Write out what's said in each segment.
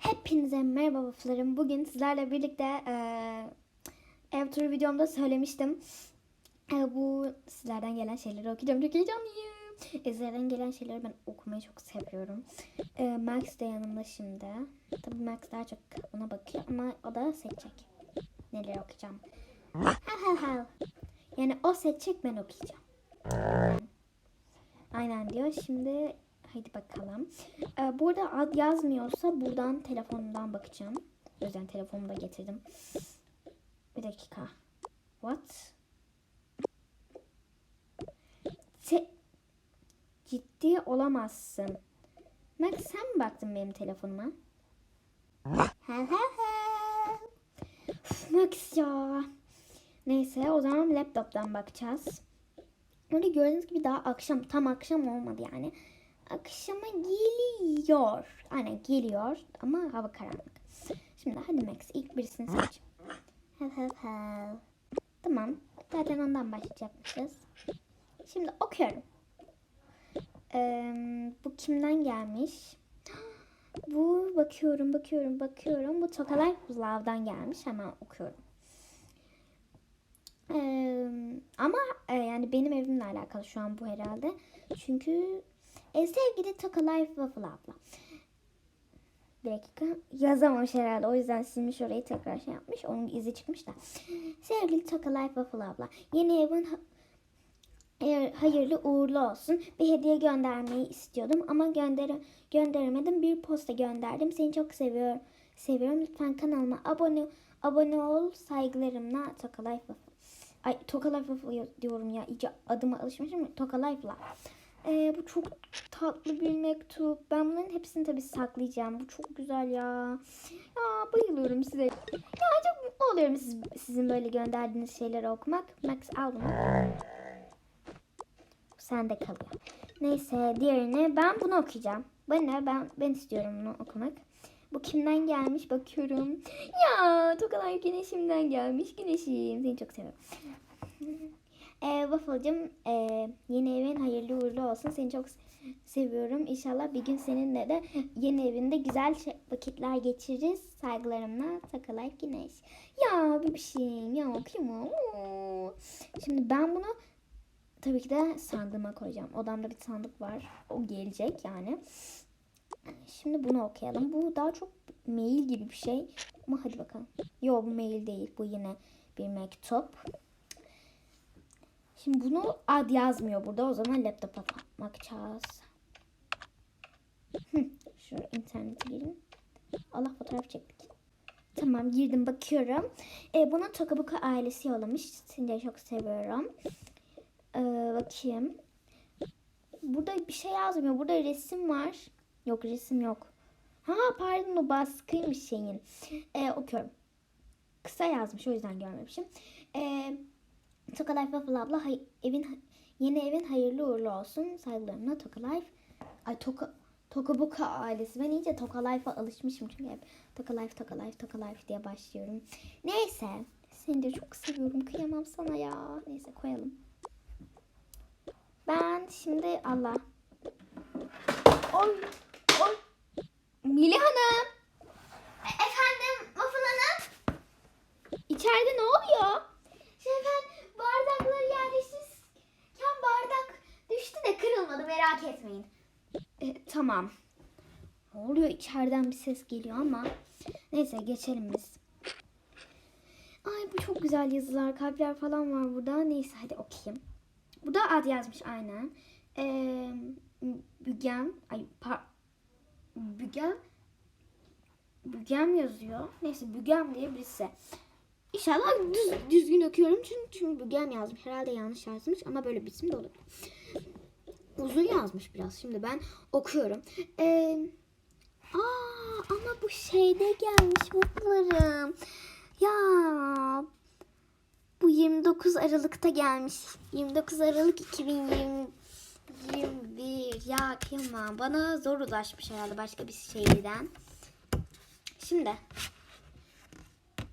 Hepinize merhaba waffle'larım. Bugün sizlerle birlikte e, ev turu videomda söylemiştim. E, bu sizlerden gelen şeyleri okuyacağım. Çok heyecanlıyım. Sizlerden gelen şeyleri ben okumayı çok seviyorum. E, Max de yanımda şimdi. Tabii Max daha çok ona bakıyor ama o da seçecek. Neleri okuyacağım. Ha ha ha. Yani o seçecek ben okuyacağım. Aynen diyor. Şimdi haydi bakalım. Ee, burada ad yazmıyorsa buradan telefonumdan bakacağım. O yüzden telefonumu da getirdim. Bir dakika. What? Se Ciddi olamazsın. Max sen mi baktın benim telefonuma? Max ya. Neyse o zaman laptop'tan bakacağız. Öyle gördüğünüz gibi daha akşam tam akşam olmadı yani. Akşama geliyor. Aynen geliyor ama hava karanlık. Şimdi hadi Max ilk birisini seç. Hev hev hev. Tamam. Zaten ondan başlayacakmışız. Şimdi okuyorum. Ee, bu kimden gelmiş? Bu bakıyorum bakıyorum bakıyorum. Bu Tokalay Love'dan gelmiş. Hemen okuyorum. Ee, ama e, yani benim evimle alakalı şu an bu herhalde. Çünkü e, sevgili Toka Life Waffle abla. Bir dakika yazamamış herhalde. O yüzden silmiş orayı tekrar şey yapmış. Onun izi çıkmış da. Sevgili Toka Life Waffle abla. Yeni evin hayırlı uğurlu olsun. Bir hediye göndermeyi istiyordum ama gönder gönderemedim. Bir posta gönderdim. Seni çok seviyorum. Seviyorum. Lütfen kanalıma abone abone ol. Saygılarımla Toka Life Waffle. Ay Toka Life Waffle diyorum ya. İyice adıma alışmışım. Toka Life'la. Ee, bu çok tatlı bir mektup. Ben bunların hepsini tabii saklayacağım. Bu çok güzel ya. Ya bayılıyorum size. Ya çok mutlu oluyorum siz, sizin böyle gönderdiğiniz şeyleri okumak. Max al bunu. Sende kalıyor. Neyse diğerini ben bunu okuyacağım. Bana ben ben istiyorum bunu okumak. Bu kimden gelmiş bakıyorum. Ya Tokalar Güneşim'den gelmiş. Güneşim seni çok seviyorum. E, Waffle'cım e, yeni evin hayırlı uğurlu olsun. Seni çok seviyorum. İnşallah bir gün seninle de yeni evinde güzel şey- vakitler geçiririz. Saygılarımla Takalife Güneş. Ya bebişim ya kıyamam. Şimdi ben bunu tabii ki de sandığıma koyacağım. Odamda bir sandık var. O gelecek yani. Şimdi bunu okuyalım. Bu daha çok mail gibi bir şey. Ama hadi bakalım. Yok bu mail değil. Bu yine bir mektup. Şimdi bunu ad yazmıyor burada. O zaman laptopa bakacağız. Şu internete girin. Allah fotoğraf çektik. Tamam girdim bakıyorum. E, bunu Tokabuka ailesi yollamış. Seni de çok seviyorum. Ee, bakayım. Burada bir şey yazmıyor. Burada resim var. Yok resim yok. Ha pardon o baskıymış şeyin. Ee, okuyorum. Kısa yazmış o yüzden görmemişim. Ee, Toka Life Waffle abla hay- evin yeni evin hayırlı uğurlu olsun. Saygılarımla Toka Life. Ay Toka Toka Boka ailesi. Ben iyice Toka Life'a alışmışım çünkü hep Toka Life, Toka Life, Toka Life diye başlıyorum. Neyse. Seni de çok seviyorum. Kıyamam sana ya. Neyse koyalım. Ben şimdi Allah. Oy, oy. Milli Hanım. Efendim Waffle Hanım. İçeride ne oluyor? Şey efendim bardakları yerleştirirken bardak düştü de kırılmadı merak etmeyin. E, tamam. Ne oluyor içeriden bir ses geliyor ama. Neyse geçelim biz. Ay bu çok güzel yazılar kalpler falan var burada. Neyse hadi okuyayım. Bu da ad yazmış aynen. Ee, Bügem, ay par, Bügem, Bügem yazıyor. Neyse Bügem diye birisi. İnşallah düz, düzgün okuyorum çünkü, çünkü Bügem yazmış. Herhalde yanlış yazmış ama böyle bir isim de olabilir. Uzun yazmış biraz. Şimdi ben okuyorum. Ee, aa, ama bu şeyde gelmiş mutlarım. Ya bu 29 Aralık'ta gelmiş. 29 Aralık 2021. Ya kıyamam. Bana zor ulaşmış herhalde başka bir şehirden. Şimdi.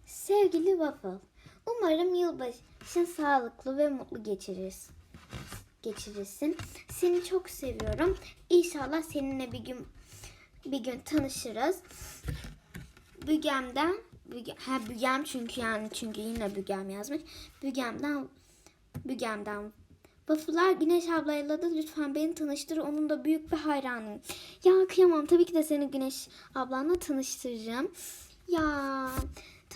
Sevgili Waffle. Umarım yılbaşın sağlıklı ve mutlu geçiririz. Geçirirsin. Seni çok seviyorum. İnşallah seninle bir gün bir gün tanışırız. Bügem'den Büge, ha Bügem çünkü yani çünkü yine Bügem yazmış. Bügem'den Bügem'den Waffle'lar Güneş ablayla da lütfen beni tanıştır. Onun da büyük bir hayranıyım. Ya kıyamam. Tabii ki de seni Güneş ablanla tanıştıracağım. Ya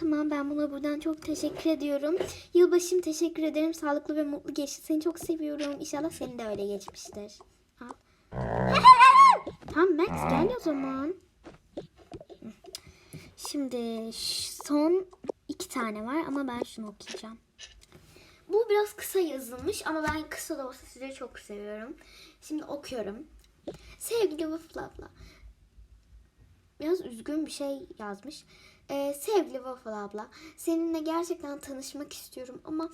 tamam ben buna buradan çok teşekkür ediyorum. Yılbaşım teşekkür ederim. Sağlıklı ve mutlu geçti. Seni çok seviyorum. İnşallah senin de öyle geçmiştir. Al. tamam Max gel o zaman. Şimdi son iki tane var ama ben şunu okuyacağım. Bu biraz kısa yazılmış ama ben kısa da olsa sizi çok seviyorum. Şimdi okuyorum. Sevgili Waffle abla. Biraz üzgün bir şey yazmış. Ee, sevgili Waffle abla. Seninle gerçekten tanışmak istiyorum ama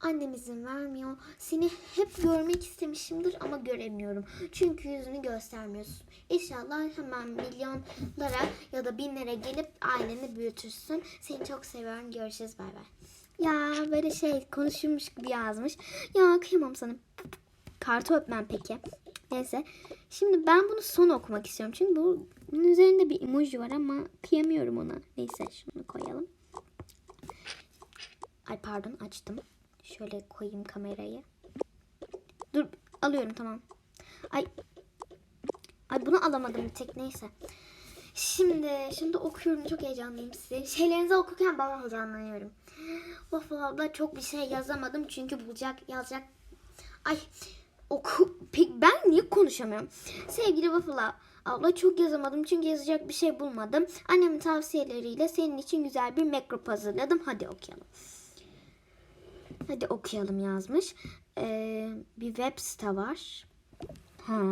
annem izin vermiyor. Seni hep görmek istemişimdir ama göremiyorum. Çünkü yüzünü göstermiyorsun. İnşallah hemen milyonlara ya da binlere gelip aileni büyütürsün. Seni çok seviyorum. Görüşürüz. Bay bay. Ya böyle şey konuşurmuş gibi yazmış. Ya kıyamam sana. Kartı öpmem peki. Neyse. Şimdi ben bunu son okumak istiyorum. Çünkü bu, bunun üzerinde bir emoji var ama kıyamıyorum ona. Neyse şunu koyalım. Ay pardon açtım. Şöyle koyayım kamerayı. Dur alıyorum tamam. Ay. Ay bunu alamadım tek neyse. Şimdi şimdi okuyorum çok heyecanlıyım size. Şeylerinizi okurken ben heyecanlanıyorum. Waffle abla çok bir şey yazamadım çünkü bulacak yazacak. Ay oku pek ben niye konuşamıyorum? Sevgili Waffle abla çok yazamadım çünkü yazacak bir şey bulmadım. Annemin tavsiyeleriyle senin için güzel bir mekrup hazırladım. Hadi okuyalım. Hadi okuyalım yazmış. Ee, bir web site var. Ha.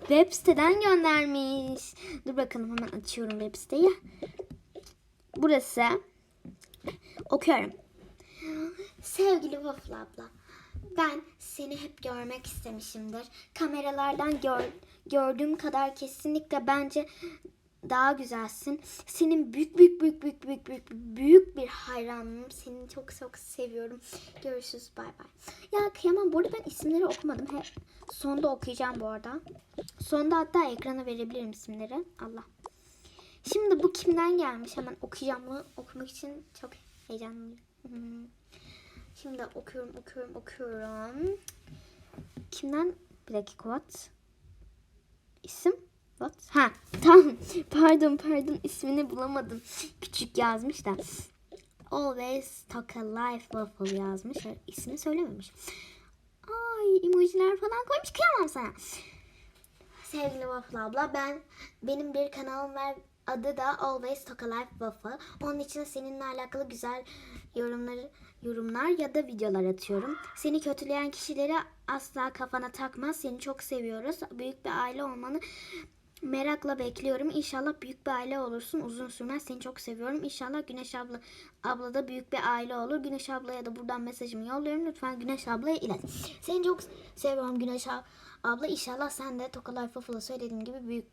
Web siteden göndermiş. Dur bakalım hemen açıyorum web siteyi. Burası. Okuyorum. Sevgili Waffle abla. Ben seni hep görmek istemişimdir. Kameralardan gör, gördüğüm kadar kesinlikle bence daha güzelsin. Senin büyük büyük büyük büyük büyük büyük büyük bir hayranım. Seni çok çok seviyorum. Görüşürüz bay bay. Ya kıyamam. Bu arada ben isimleri okumadım. He, sonda okuyacağım bu arada. Sonda hatta ekrana verebilirim isimleri. Allah. Şimdi bu kimden gelmiş? Hemen okuyacağım bunu. Okumak için çok heyecanlıyım. Hmm. Şimdi okuyorum, okuyorum, okuyorum. Kimden? Bir dakika what? İsim? What? Ha tamam. Pardon pardon ismini bulamadım. Küçük yazmış da. Always talk a life waffle yazmış. İsmini söylememiş. Ay emojiler falan koymuş kıyamam sana. Sevgili Waffle abla ben benim bir kanalım var adı da Always Talk a Life Waffle. Onun için seninle alakalı güzel yorumları yorumlar ya da videolar atıyorum. Seni kötüleyen kişileri asla kafana takma. Seni çok seviyoruz. Büyük bir aile olmanı merakla bekliyorum. İnşallah büyük bir aile olursun. Uzun sürmez. Seni çok seviyorum. İnşallah Güneş abla abla da büyük bir aile olur. Güneş ablaya da buradan mesajımı yolluyorum. Lütfen Güneş ablaya ilet. Seni çok seviyorum Güneş ab- abla. İnşallah sen de Toka Life Waffle'a söylediğim gibi büyük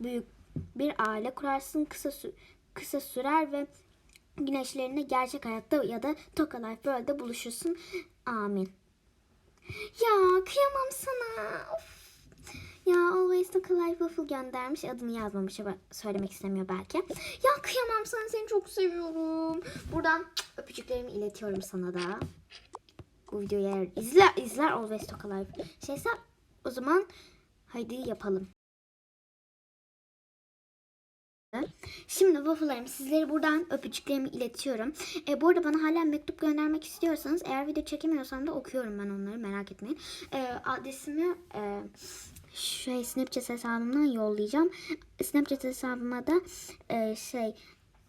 büyük bir aile kurarsın. Kısa kısa sürer ve güneşlerine gerçek hayatta ya da Toka Life World'de buluşursun. Amin. Ya kıyamam sana. Of. Ya Always Toka Life Waffle göndermiş. Adını yazmamış ama söylemek istemiyor belki. Ya kıyamam sana seni çok seviyorum. Buradan öpücüklerimi iletiyorum sana da. Bu videoyu eğer izler, izler Always Toka Life şeyse o zaman haydi yapalım. Şimdi waffle'larım sizlere buradan öpücüklerimi iletiyorum. E, bu arada bana hala mektup göndermek istiyorsanız eğer video çekemiyorsam da okuyorum ben onları merak etmeyin. E, adresimi e, şey Snapchat hesabımdan yollayacağım. Snapchat hesabıma da e, şey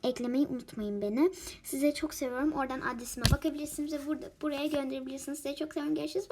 eklemeyi unutmayın beni. Size çok seviyorum. Oradan adresime bakabilirsiniz ve burada, buraya gönderebilirsiniz. Size çok seviyorum. Görüşürüz.